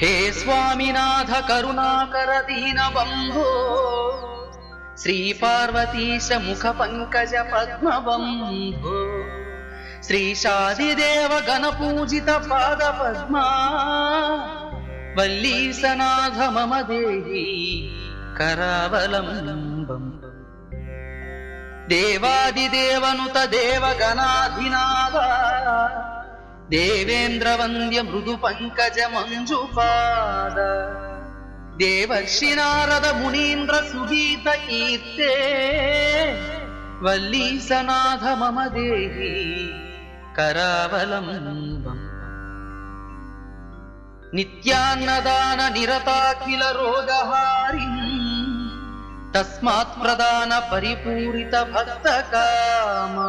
హే స్వామినాథ కరుణాకర దీన బంభో శ్రీ పార్వతీశ ముఖ పంకజ పద్మబంభు శ్రీ శాదిదేవ గణ పూజిత పాద పద్మా. వల్లీసనాథ మమ దేహి కరావలంబం దేవాదిదేవనుత దేవ గణాధినాథ. దేవేంద్రవంద్య మృదు పంకజ మంజుపాద దేవర్షి నారద మునీంద్ర సుగీత కీర్తే వల్లీసనాథ మమ దేహి కరావలం నిత్యాన్నదాన నిరతాఖిల రోగహారి. తస్మాత్ ప్రదాన పరిపూరిత భక్త కామా.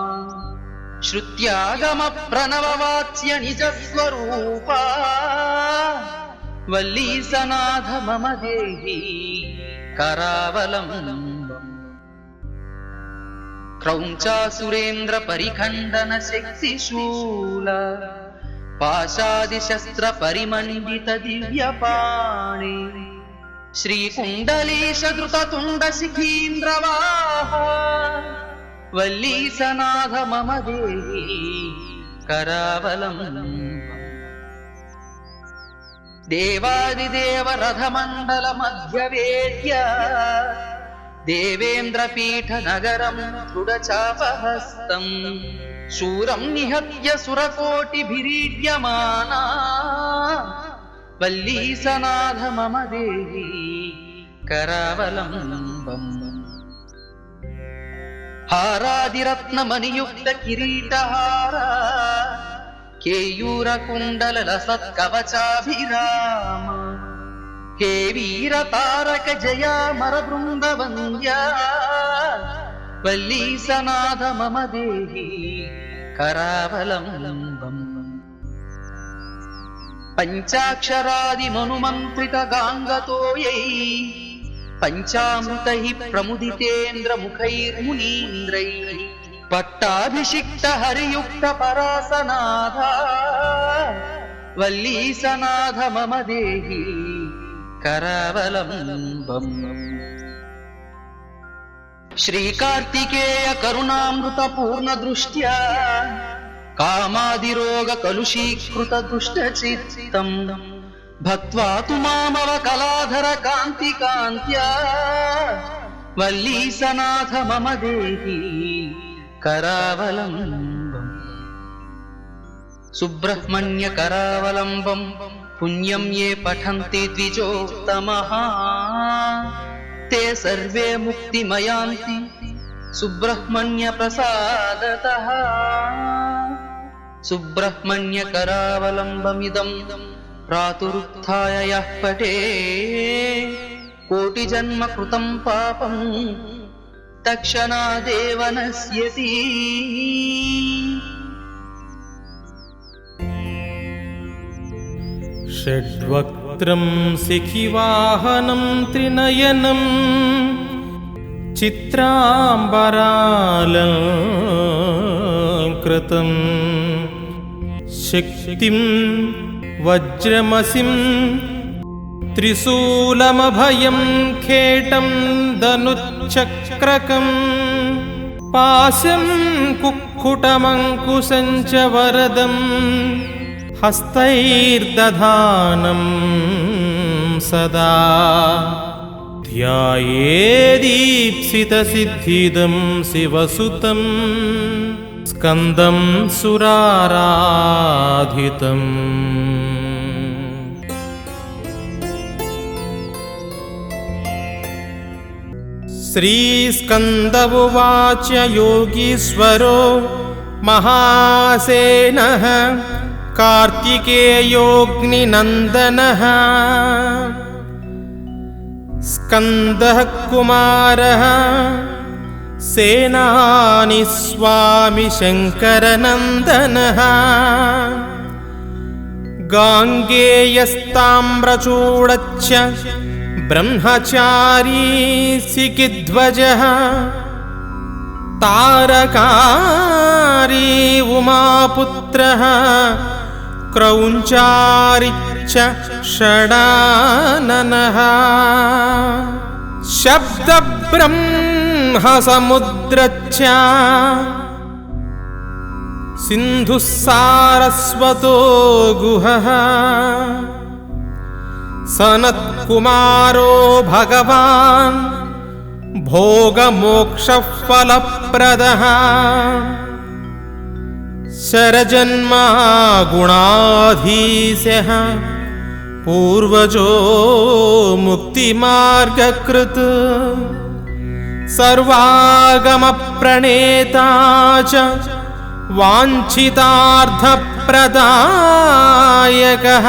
శ్రుత్యాగమ ప్రణవవాచ్య నిజస్వరూపా వల్లీ సనాథ మమ దేహి కరావలం క్రౌంచాసురేంద్ర పరిఖండన శక్తి శూల పాశాదిశస్త్ర పరిమండిత దివ్యపాణి శ్రీకుండలీశ ధృతతుండ శిఖీంద్రవాహ వల్లీ సనాథ మమ దేవి కరావలం. దేవాదిదేవరథమండల మధ్య వేద్య దేవేంద్రపీఠ నగరం దృఢచాపహస్తం. శూరం నిహత్య వల్లీ సనాథ మమ దేవి కరావలం హారాదిరత్నమణియుక్త కిరీటహార కేయూర కుండల సత్కవచాభిరామ హే వీర తారక జయ మర బృందవంద్య వల్లీసనాథ మమ దేహి కరావలంబం పంచాక్షరాది మనుమంత్రిత గాంగతోయై పంచామృతై ప్రముదితేంద్రముఖైర్మునీంద్రై పట్టాభిషిక్త హరియుక్త పరాసనాథ వల్లీసనాథ మమ దేహి కరవలంబం. శ్రీకార్తికేయ కరుణామృత పూర్ణ దృష్ట్యా కామాదిరోగ కలుషీకృత దుష్టచిత్తం భక్వా తు మామవ కళాధర కాంతి కాంత్యా వల్లీ సనాథ మమ దేహి కరావలంబం సుబ్రహ్మణ్య కరావలంబం పుణ్యం ఏ పఠంతి ద్విజోత్తమః తే సర్వే ముక్తిమయాంతి సుబ్రహ్మణ్య ప్రసాదతః సుబ్రహ్మణ్య కరావలంబమిదం प्रातुरुत्थाय यः पठे। कोटिजन्म कृतम् पापम् तक्षणादेव नश्यति षड्वक्त्रं शिखिवाहनं त्रिनयनं चित्राम्बरालङ्कृतं। शक्तिं वज्रमसिं त्रिशूलमभयं खेटं धनुच्छक्रकम् पाशं कुक्कुटमङ्कुशं च वरदम् हस्तैर्दधानं सदा ध्यायेदीप्सितसिद्धिदं शिवसुतं स्कन्दं सुराराधितम् श्रीस्कन्द उवाच योगीश्वरो महासेनः कार्तिकेयोऽग्निनन्दनः स्कन्दः कुमारः सेनानि स्वामि शङ्करनन्दनः गाङ्गेयस्ताम्रचूडच्च ब्रह्मचारी सिकिध्वजः तारकारी उमापुत्रः क्रौञ्चारिच्च षडाननः। शब्दब्रह्मसमुद्रच्च सिन्धुः सारस्वतो गुहः सनत्कुमारो भगवान् भोगमोक्षफलप्रदः। शरजन्मा गुणाधीशः पूर्वजो मुक्तिमार्गकृत्। सर्वागमप्रणेता च वाञ्छितार्थप्रदायकः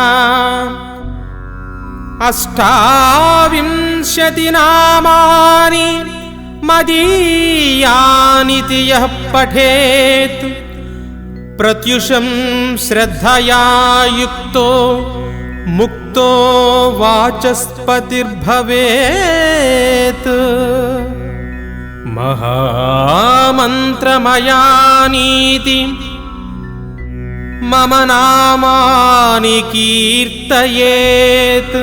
अष्टाविंशतिनामानि मदीयानिति यः पठेत्। प्रत्युषं श्रद्धया युक्तो मुक्तो वाचस्पतिर्भवेत्। महामन्त्रमयानीति मम नामानि कीर्तयेत्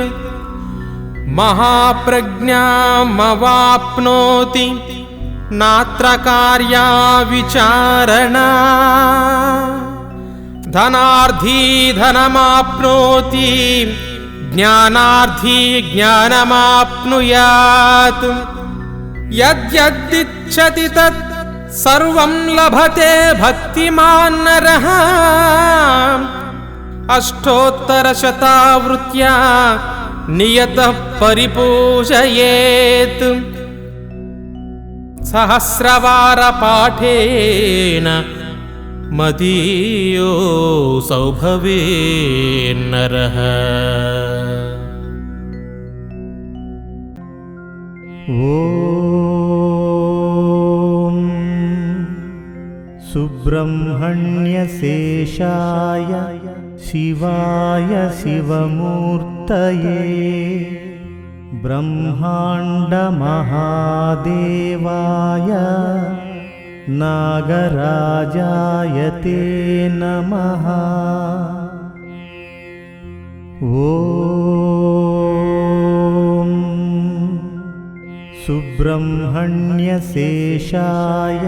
महाप्रज्ञामवाप्नोति नात्र कार्या विचारणा धनार्थी धनमाप्नोति ज्ञानार्थी ज्ञानमाप्नुयात्। यद्यदिच्छति तत् सर्वं लभते भक्तिमान् नरः अष्टोत्तरशतावृत्या नियतः परिपूजयेत् सहस्रवारपाठेन मदीयो सौभवेन्नरः ॐ सुब्रह्मण्यशेषाय शिवाय शिवमूर्तये ब्रह्माण्डमहादेवाय नागराजाय ते नमः। ॐ सुब्रह्मण्यशेषाय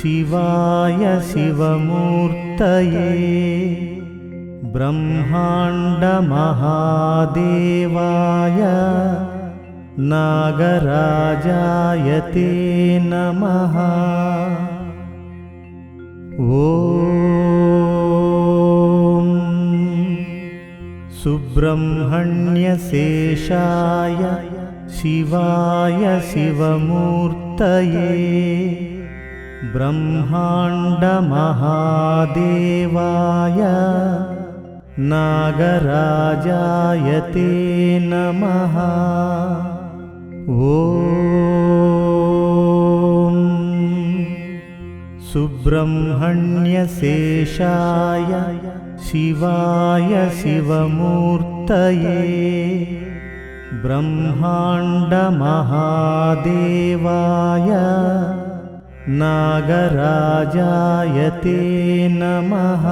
शिवाय शिवमूर्तये ब्रह्माण्डमहादेवाय नागराजाय ते नमः। ॐ सुब्रह्मण्यशेषाय शिवाय शिवमूर्तये ब्रह्माण्डमहादेवाय नागराजाय ते नमः। ॐ सुब्रह्मण्यशेषाय शिवाय शिवमूर्तये ब्रह्माण्डमहादेवाय नागराजाय ते नमः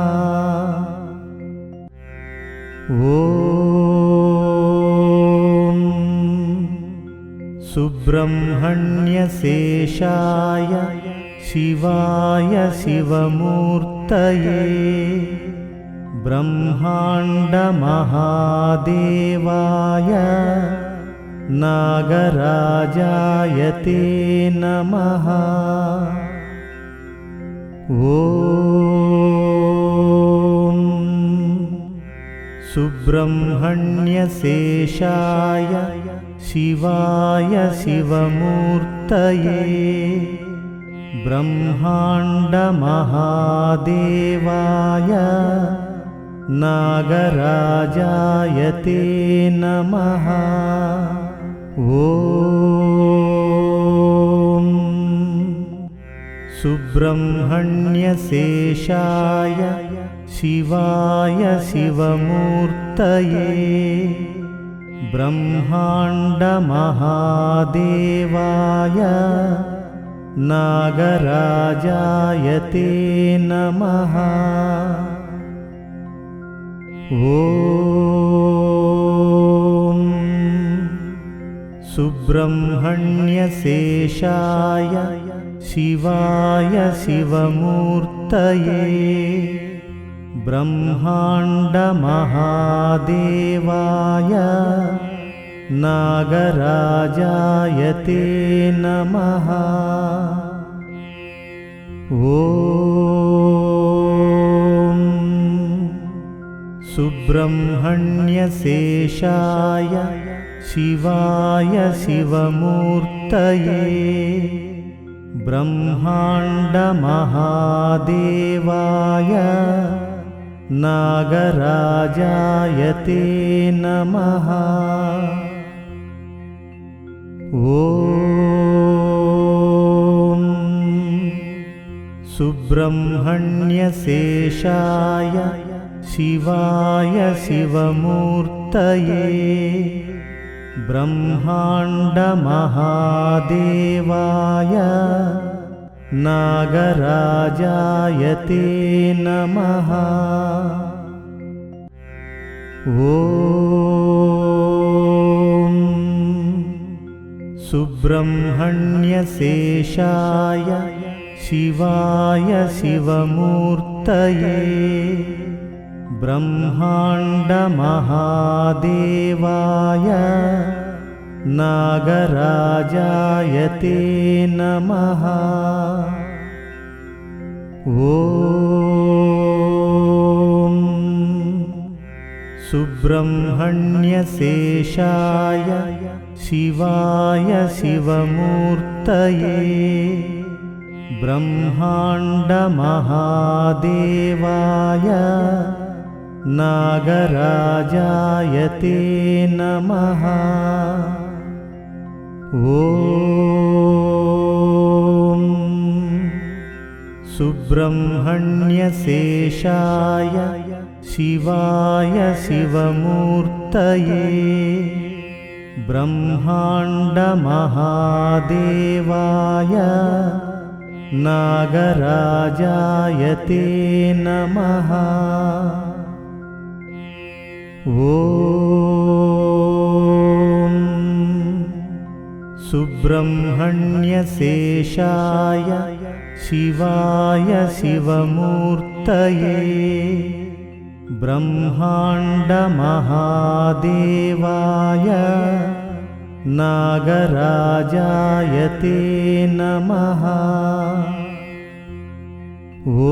ॐ सुब्रह्मण्यशेषाय शिवाय शिवमूर्तये ब्रह्माण्डमहादेवाय नागराजाय ते नमः। ॐ सुब्रह्मण्यशेषाय शिवाय शिवमूर्तये ब्रह्माण्डमहादेवाय नागराजाय ते नमः। ॐ सुब्रह्मण्यशेषाय शिवाय शिवमूर्तये ब्रह्माण्डमहादेवाय नागराजाय ते नमः। ॐ सुब्रह्मण्यशेषाय शिवाय शिवमूर्तये ब्रह्माण्डमहादेवाय नागराजाय ते नमः। ॐ सुब्रह्मण्यशेषाय शिवाय शिवमूर्तये ब्रह्माण्डमहादेवाय नागराजाय ते नमः। ॐ सुब्रह्मण्यशेषाय शिवाय शिवमूर्तये ब्रह्माण्डमहादेवाय नागराजाय ते नमः। ॐ सुब्रह्मण्यशेषाय शिवाय शिवमूर्तये ब्रह्माण्डमहादेवाय नागराजाय ते नमः। ॐ सुब्रह्मण्यशेषाय शिवाय शिवमूर्तये ब्रह्माण्डमहादेवाय नागराजाय ते नमः ॐ सुब्रह्मण्यशेषाय शिवाय शिवमूर्तये ब्रह्माण्डमहादेवाय नागराजाय ते नमः। ॐ सुब्रह्मण्यशेषाय शिवाय शिवमूर्तये ब्रह्माण्डमहादेवाय नागराजाय ते नमः। ॐ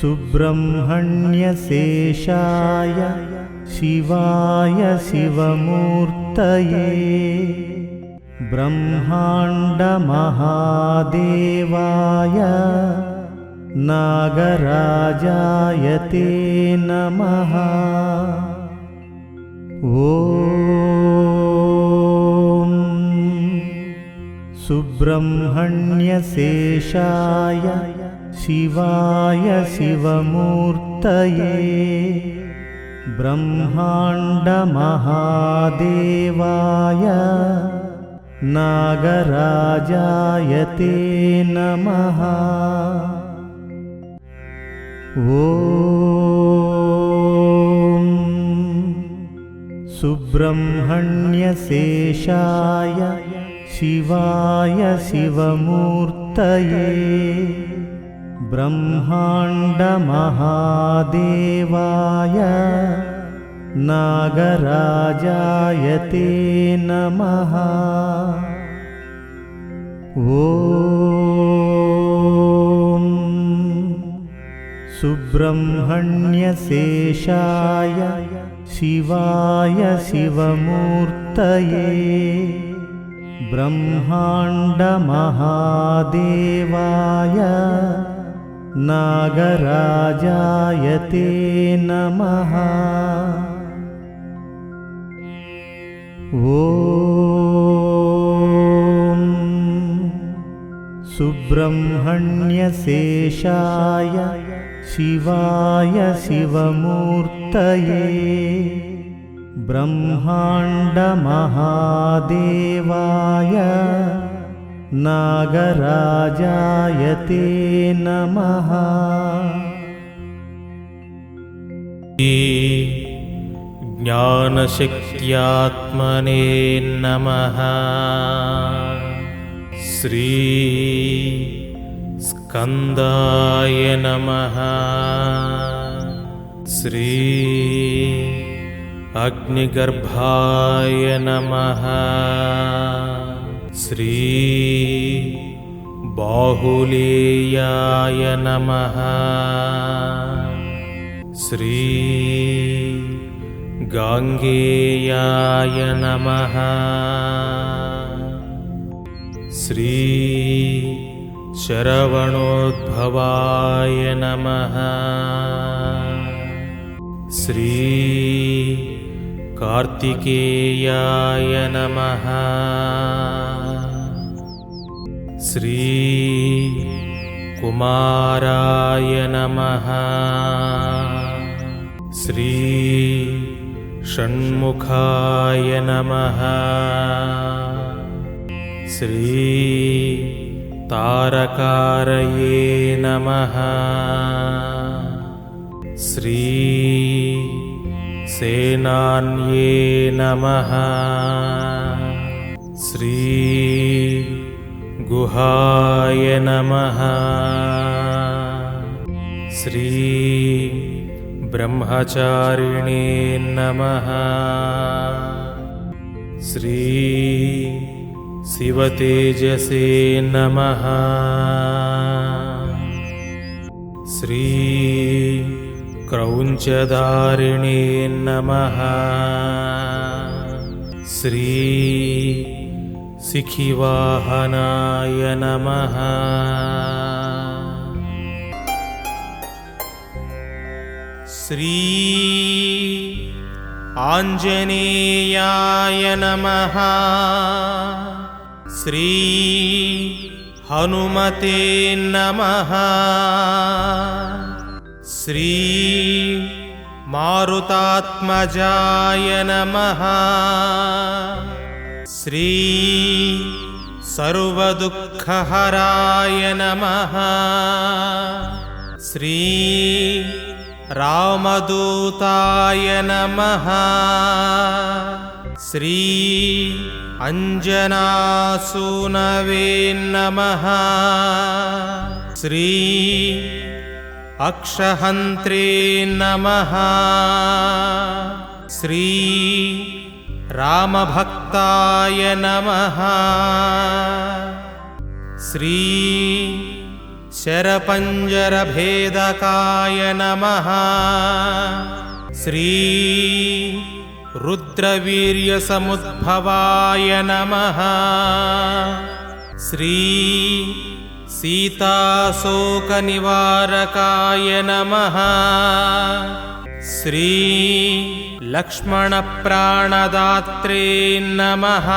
सुब्रह्मण्यशेषाय शिवाय शिवमूर्तये ब्रह्माण्डमहादेवाय नागराजाय ते नमः। ॐ सुब्रह्मण्यशेषाय शिवाय शिवमूर्तये ब्रह्माण्डमहादेवाय नागराजाय ते नमः। ॐ सुब्रह्मण्यशेषाय शिवाय शिवमूर्तये ब्रह्माण्डमहादेवाय नागराजाय ते नमः। ॐ सुब्रह्मण्यशेषाय शिवाय शिवमूर्तये ब्रह्माण्डमहादेवाय नागराजाय ते नमः। ॐ सुब्रह्मण्यशेषाय शिवाय शिवमूर्तये ब्रह्माण्डमहादेवाय नागराजाय ते नमः ज्ञानशक्त्यात्मने नमः। श्री स्कन्दाय नमः। श्री अग्निगर्भाय नमः श्री बाहुलेयाय नमः। श्री गाङ्गेयाय नमः। श्री शरवणोद्भवाय नमः। श्री कार्तिकेयाय नमः श्री कुमाराय नमः। श्री षण्मुखाय नमः। श्री तारकारये नमः। श्री सेनान्ये नमः। श्री गुहाय नमः। श्री ब्रह्मचारिणे नमः। श्री शिवतेजसे नमः। श्री क्रौञ्चधारिणे नमः। श्री शिखिवाहनाय नमः। श्री आञ्जनेयाय नमः। श्री हनुमते नमः। श्री मारुतात्मजाय नमः श्री सर्वदुःखहराय नमः। श्री रामदूताय नमः। श्री अञ्जनासूनवे नमः। श्री अक्षहन्त्रे नमः। श्री रामभक्ताय नमः। श्री शरपञ्जरभेदकाय नमः। श्री रुद्रवीर्यसमुद्भवाय नमः। श्री सीताशोकनिवारकाय नमः। श्री लक्ष्मणप्राणदात्रे नमः